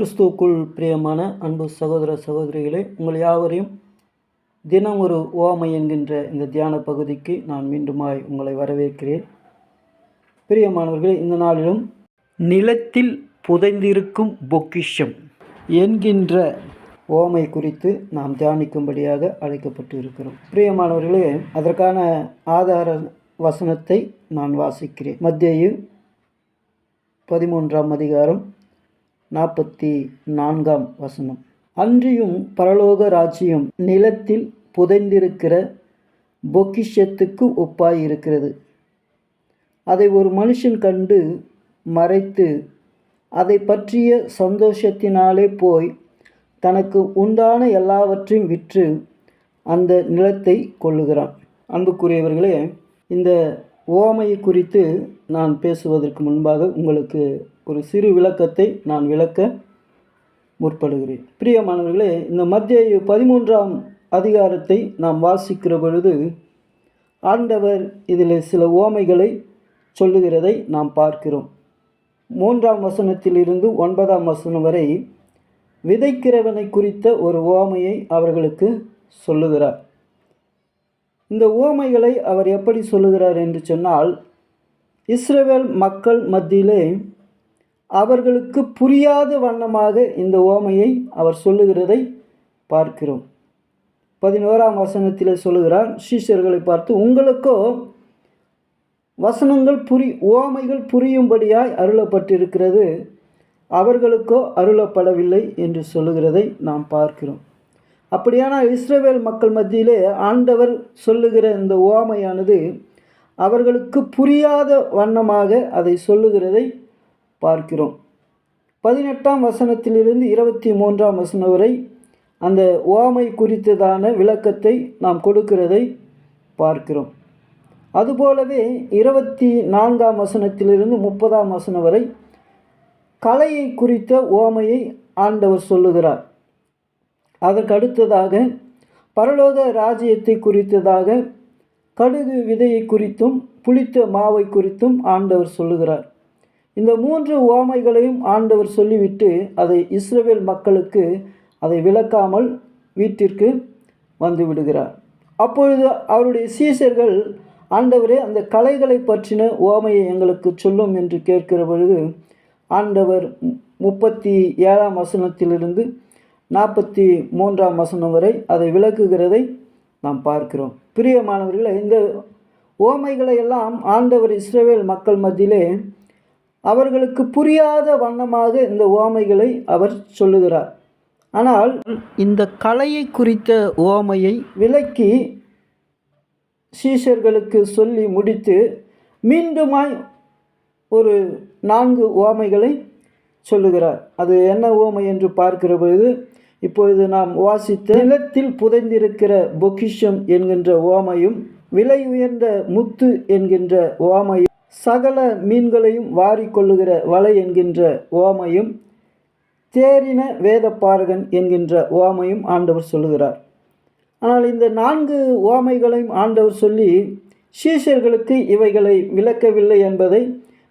கிறிஸ்துவுக்குள் பிரியமான அன்பு சகோதர சகோதரிகளே உங்கள் யாவரையும் தினம் ஒரு ஓமை என்கின்ற இந்த தியான பகுதிக்கு நான் மீண்டுமாய் உங்களை வரவேற்கிறேன். பிரியமானவர்களே இந்த நாளிலும் நிலத்தில் புதைந்திருக்கும் பொக்கிஷம் என்கின்ற ஓமை குறித்து நாம் தியானிக்கும்படியாக அழைக்கப்பட்டு இருக்கிறோம் பிரியமானவர்களே அதற்கான ஆதார வசனத்தை நான் வாசிக்கிறேன். மத்திய பதிமூன்றாம் அதிகாரம் நாற்பத்தி நான்காம் வசனம். அன்றியும் பரலோக ராஜ்யம் நிலத்தில் புதைந்திருக்கிற பொக்கிஷத்துக்கு ஒப்பாயிருக்கிறது. அதை ஒரு மனுஷன் கண்டு மறைத்து அதை பற்றிய சந்தோஷத்தினாலே போய் தனக்கு உண்டான எல்லாவற்றையும் விற்று அந்த நிலத்தை கொள்ளுகிறான் அன்புக்குரியவர்களே இந்த ஓமையை குறித்து நான் பேசுவதற்கு முன்பாக உங்களுக்கு ஒரு சிறு விளக்கத்தை நான் விளக்க முற்படுகிறேன். பிரியமானவர்களே இந்த மத்திய பதிமூன்றாம் அதிகாரத்தை நாம் வாசிக்கிற பொழுது ஆண்டவர் இதில் சில ஓமைகளை சொல்லுகிறதை நாம் பார்க்கிறோம். மூன்றாம் வசனத்திலிருந்து ஒன்பதாம் வசனம் வரை விதைக்கிறவனை குறித்த ஒரு ஓமையை அவர்களுக்கு சொல்லுகிறார். இந்த ஓமைகளை அவர் எப்படி சொல்லுகிறார் என்று சொன்னால் இஸ்ரேவேல் மக்கள் மத்தியிலே அவர்களுக்கு புரியாத வண்ணமாக இந்த ஓமையை அவர் சொல்லுகிறதை பார்க்கிறோம். பதினோராம் வசனத்தில் சொல்லுகிறார் சீஷர்களை பார்த்து உங்களுக்கோ வசனங்கள் புரி ஓமைகள் புரியும்படியாய் அருளப்பட்டிருக்கிறது. அவர்களுக்கோ அருளப்படவில்லை என்று சொல்லுகிறதை நாம் பார்க்கிறோம். அப்படியானால் இஸ்ரேவேல் மக்கள் மத்தியிலே ஆண்டவர் சொல்லுகிற இந்த ஓமையானது அவர்களுக்கு புரியாத வண்ணமாக அதை சொல்லுகிறதை பார்க்கிறோம். பதினெட்டாம் வசனத்திலிருந்து இருபத்தி மூன்றாம் வசனம் வரை அந்த ஓமை குறித்ததான விளக்கத்தை நாம் கொடுக்கிறதை பார்க்கிறோம். அதுபோலவே இருபத்தி நான்காம் வசனத்திலிருந்து முப்பதாம் வசனம் வரை கலையை குறித்த ஓமையை ஆண்டவர் சொல்லுகிறார். அதற்கு அடுத்ததாக பரலோக ராஜ்யத்தை குறித்ததாக கடுகு விதையை குறித்தும் புளித்த மாவை குறித்தும் ஆண்டவர் சொல்லுகிறார். இந்த மூன்று ஓமைகளையும் ஆண்டவர் சொல்லிவிட்டு அதை இஸ்ரேல் மக்களுக்கு அதை விளக்காமல் வீட்டிற்கு வந்து விடுகிறார். அப்பொழுது அவருடைய சீசர்கள் ஆண்டவரே அந்த கலைகளை பற்றின ஓமையை எங்களுக்கு சொல்லும் என்று கேட்கிற பொழுது ஆண்டவர் முப்பத்தி ஏழாம் வசனத்திலிருந்து நாற்பத்தி மூன்றாம் வசனம் வரை அதை விளக்குகிறதை நாம் பார்க்கிறோம். பிரியமானவர்களே இந்த ஓமைகளை எல்லாம் ஆண்டவர் இஸ்ரேல் மக்கள் மத்தியிலே அவர்களுக்கு புரியாத வண்ணமாக இந்த ஓமைகளை அவர் சொல்லுகிறார். ஆனால் இந்த கலையை குறித்த ஓமையை விலக்கி சீஷர்களுக்கு சொல்லி முடித்து மீண்டுமாய் ஒரு நான்கு ஓமைகளை சொல்லுகிறார். அது என்ன ஓமை என்று பார்க்கிற பொழுது இப்பொழுது நாம் வாசித்த நிலத்தில் புதைந்திருக்கிற பொக்கிஷம் என்கின்ற ஓமையும் விலை உயர்ந்த முத்து என்கின்ற ஓமையும் சகல மீன்களையும் வாரி கொள்ளுகிற வலை என்கின்ற ஓமையும் தேரின வேதப்பாரகன் என்கின்ற ஓமையும் ஆண்டவர் சொல்லுகிறார். ஆனால் இந்த நான்கு ஓமைகளையும் ஆண்டவர் சொல்லி சீஷர்களுக்கு இவைகளை விளக்கவில்லை என்பதை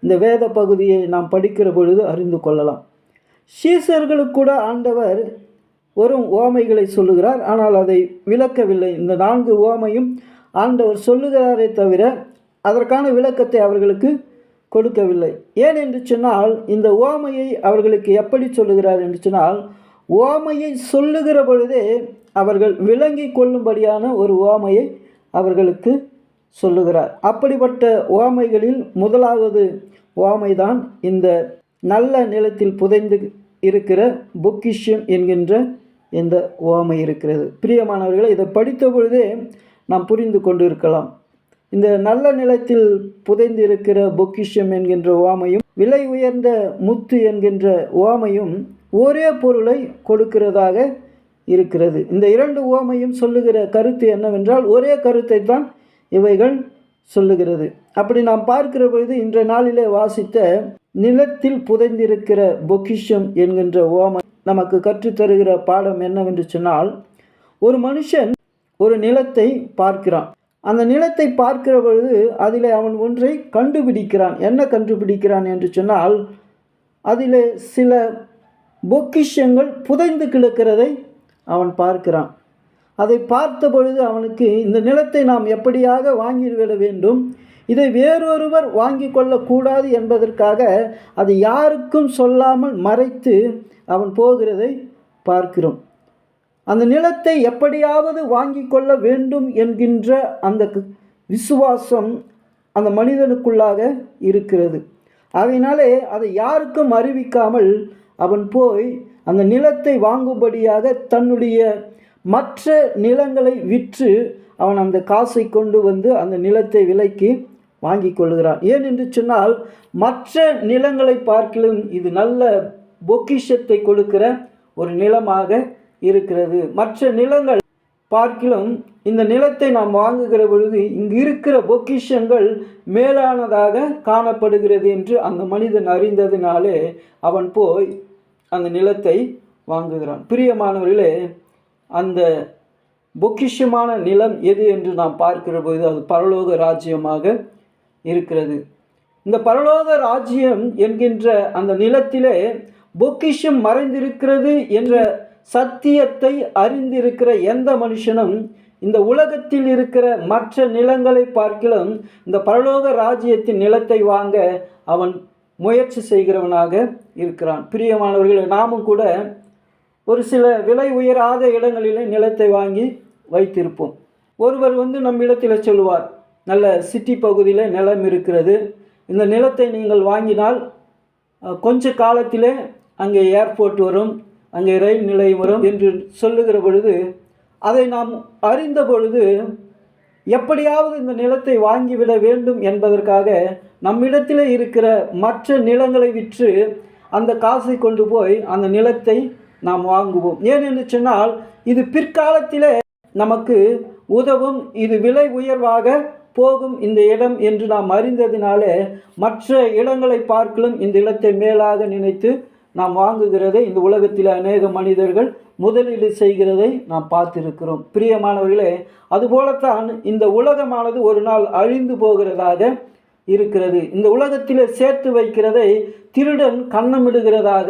இந்த வேத பகுதியை நாம் படிக்கிற பொழுது அறிந்து கொள்ளலாம். சீசர்களுக்கு கூட ஆண்டவர் வரும் ஓமைகளை சொல்லுகிறார் ஆனால் அதை விளக்கவில்லை. இந்த நான்கு ஓமையும் ஆண்டவர் சொல்லுகிறாரே தவிர அதற்கான விளக்கத்தை அவர்களுக்கு கொடுக்கவில்லை. ஏன் என்று சொன்னால் இந்த ஓமையை அவர்களுக்கு எப்படி சொல்லுகிறார் என்று சொன்னால் ஓமையை சொல்லுகிற பொழுதே அவர்கள் விளங்கி கொள்ளும்படியான ஒரு ஓமையை அவர்களுக்கு சொல்லுகிறார். அப்படிப்பட்ட ஓமைகளில் முதலாவது ஓமைதான் இந்த நல்ல நிலத்தில் புதைந்து இருக்கிற பொக்கிஷம் என்கின்ற இந்த ஓமை இருக்கிறது. பிரியமானவர்களை இதை படித்த பொழுதே நாம் புரிந்து கொண்டு இருக்கலாம் இந்த நல்ல நிலத்தில் புதைந்திருக்கிற பொக்கிஷம் என்கின்ற ஓமையும் விலை உயர்ந்த முத்து என்கின்ற ஓமையும் ஒரே பொருளை கொடுக்கிறதாக இருக்கிறது. இந்த இரண்டு ஓமையும் சொல்லுகிற கருத்து என்னவென்றால் ஒரே கருத்தை தான் இவைகள் சொல்லுகிறது. அப்படி நாம் பார்க்கிற பொழுது இன்றைய நாளிலே வாசித்த நிலத்தில் புதைந்திருக்கிற பொக்கிஷம் என்கின்ற ஓமை நமக்கு கற்றுத்தருகிற பாடம் என்னவென்று சொன்னால் ஒரு மனுஷன் ஒரு நிலத்தை பார்க்கிறான். அந்த நிலத்தை பார்க்கிற பொழுது அதில் அவன் ஒன்றை கண்டுபிடிக்கிறான். என்ன கண்டுபிடிக்கிறான் என்று சொன்னால் அதில் சில பொக்கிஷங்கள் புதைந்து கிடக்கிறதை அவன் பார்க்கிறான். அதை பார்த்த பொழுது அவனுக்கு இந்த நிலத்தை நாம் எப்படியாக வாங்கிவிட வேண்டும்? இதை வேறொருவர் வாங்கி கொள்ளக்கூடாது என்பதற்காக அதை யாருக்கும் சொல்லாமல் மறைத்து அவன் போகிறதை பார்க்கிறோம். அந்த நிலத்தை எப்படியாவது வாங்கி கொள்ள வேண்டும் என்கின்ற அந்த விசுவாசம் அந்த மனிதனுக்குள்ளாக இருக்கிறது. அதனாலே அதை யாருக்கும் அறிவிக்காமல் அவன் போய் அந்த நிலத்தை வாங்கும்படியாக தன்னுடைய மற்ற நிலங்களை விற்று அவன் அந்த காசை கொண்டு வந்து அந்த நிலத்தை விலைக்கு வாங்கி கொள்கிறான். ஏன் என்று சொன்னால் மற்ற நிலங்களை பார்க்கிலும் இது நல்ல பொக்கிஷத்தை கொடுக்கிற ஒரு நிலமாக இருக்கிறது. மற்ற நிலங்கள் பார்க்கிலும் இந்த நிலத்தை நாம் வாங்குகிற பொழுது இங்கு இருக்கிற பொக்கிஷங்கள் மேலானதாக காணப்படுகிறது என்று அந்த மனிதன் அறிந்ததினாலே அவன் போய் அந்த நிலத்தை வாங்குகிறான். பிரியமானவர்களே அந்த பொக்கிஷமான நிலம் எது என்று நாம் பார்க்கிற பொழுது அது பரலோக ராஜ்யமாக இருக்கிறது. இந்த பரலோக ராஜ்யம் என்கின்ற அந்த நிலத்திலே பொக்கிஷம் மறைந்திருக்கிறது என்ற சத்தியத்தை அறிந்திருக்கிற எந்த மனுஷனும் இந்த உலகத்தில் இருக்கிற மற்ற நிலங்களை பார்க்கிலும் இந்த பரலோக ராஜ்யத்தின் நிலத்தை வாங்க அவன் முயற்சி செய்கிறவனாக இருக்கிறான். பிரியமானவர்கள் நாமும் கூட ஒரு சில விலை உயராத இடங்களிலே நிலத்தை வாங்கி வைத்திருப்போம். ஒருவர் வந்து நம்மிடத்தில் சொல்லுவார் நல்ல சிட்டி பகுதியில் நிலம் இருக்கிறது. இந்த நிலத்தை நீங்கள் வாங்கினால் கொஞ்ச காலத்திலே அங்கே ஏர்போர்ட் வரும். அங்கே ரயில் நிலையம் வரும் என்று சொல்லுகிற பொழுது அதை நாம் அறிந்த பொழுது எப்படியாவது இந்த நிலத்தை வாங்கிவிட வேண்டும் என்பதற்காக நம்மிடத்தில் இருக்கிற மற்ற நிலங்களை விற்று அந்த காசை கொண்டு போய் அந்த நிலத்தை நாம் வாங்குவோம். ஏன் என்று சொன்னால் இது பிற்காலத்தில் நமக்கு உதவும் இது விலை உயர்வாக போகும் இந்த இடம் என்று நாம் அறிந்ததினாலே மற்ற இடங்களை பார்க்கலும் இந்த இடத்தை மேலாக நினைத்து நாம் வாங்குகிறதை இந்த உலகத்தில் அநேக மனிதர்கள் முதலீடு செய்கிறதை நாம் பார்த்திருக்கிறோம். பிரியமானவர்களே அதுபோலத்தான் இந்த உலகமானது ஒரு நாள் அழிந்து போகிறதாக இருக்கிறது. இந்த உலகத்தில் சேர்த்து வைக்கிறதை திருடன் கண்ணமிடுகிறதாக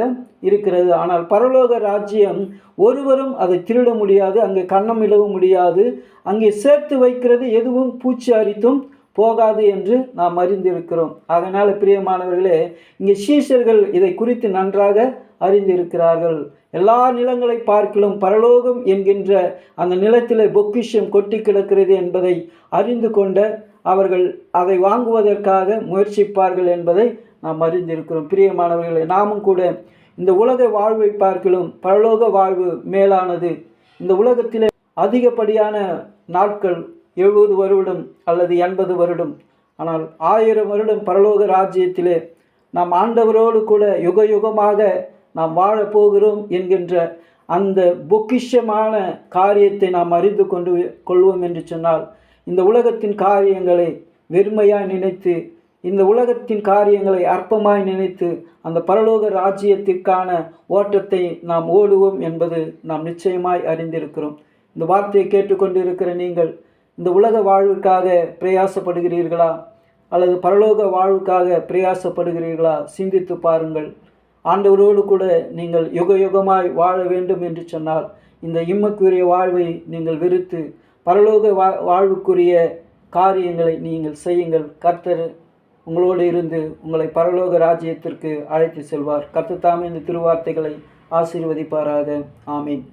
இருக்கிறது. ஆனால் பரலோக ராஜ்யம் ஒருவரும் அதை திருட முடியாது அங்கே கண்ணமிடவும் முடியாது. அங்கே சேர்த்து வைக்கிறது எதுவும் பூச்சி அரித்தும் போகாது என்று நாம் அறிந்திருக்கிறோம். அதனால் பிரியமானவர்களே இங்கே சீஷர்கள் இதை குறித்து நன்றாக அறிந்திருக்கிறார்கள். எல்லா நிலங்களை பார்க்கிலும் பரலோகம் என்கின்ற அந்த நிலத்தில் பொக்கிஷம் கொட்டி கிடக்கிறது என்பதை அறிந்து கொண்ட அவர்கள் அதை வாங்குவதற்காக முயற்சிப்பார்கள் என்பதை நாம் அறிந்திருக்கிறோம். பிரியமானவர்களே நாமும் கூட இந்த உலக வாழ்வை பார்க்கிலும் பரலோக வாழ்வு மேலானது. இந்த உலகத்திலே அதிகப்படியான நாட்கள் எழுபது வருடம் அல்லது எண்பது வருடம். ஆனால் ஆயிரம் வருடம் பரலோக ராஜ்யத்திலே நாம் ஆண்டவரோடு கூட யுக யுகமாக நாம் வாழப் போகிறோம் என்கின்ற அந்த பொக்கிஷமான காரியத்தை நாம் அறிந்து கொண்டு கொள்வோம் என்று சொன்னால் இந்த உலகத்தின் காரியங்களை வெறுமையாய் நினைத்து இந்த உலகத்தின் காரியங்களை அற்பமாய் நினைத்து அந்த பரலோக ராஜ்யத்திற்கான ஓட்டத்தை நாம் ஓடுவோம் என்பது நாம் நிச்சயமாய் அறிந்திருக்கிறோம். இந்த வார்த்தையை கேட்டுக்கொண்டிருக்கிற நீங்கள் இந்த உலக வாழ்வுக்காக பிரயாசப்படுகிறீர்களா? அல்லது பரலோக வாழ்வுக்காக பிரயாசப்படுகிறீர்களா? சிந்தித்து பாருங்கள். ஆண்டவரோடு கூட நீங்கள் யுக யுகமாய் வாழ வேண்டும் என்று சொன்னால் இந்த இம்மக்குரிய வாழ்வை நீங்கள் வெறுத்து பரலோக வா வாழ்வுக்குரிய காரியங்களை நீங்கள் செய்யுங்கள். கர்த்தர் உங்களோடு இருந்து உங்களை பரலோக ராஜ்யத்திற்கு அழைத்து செல்வார். கர்த்தர் தாமே இந்த திருவார்த்தைகளை ஆசீர்வதிப்பாராக. ஆமீன்.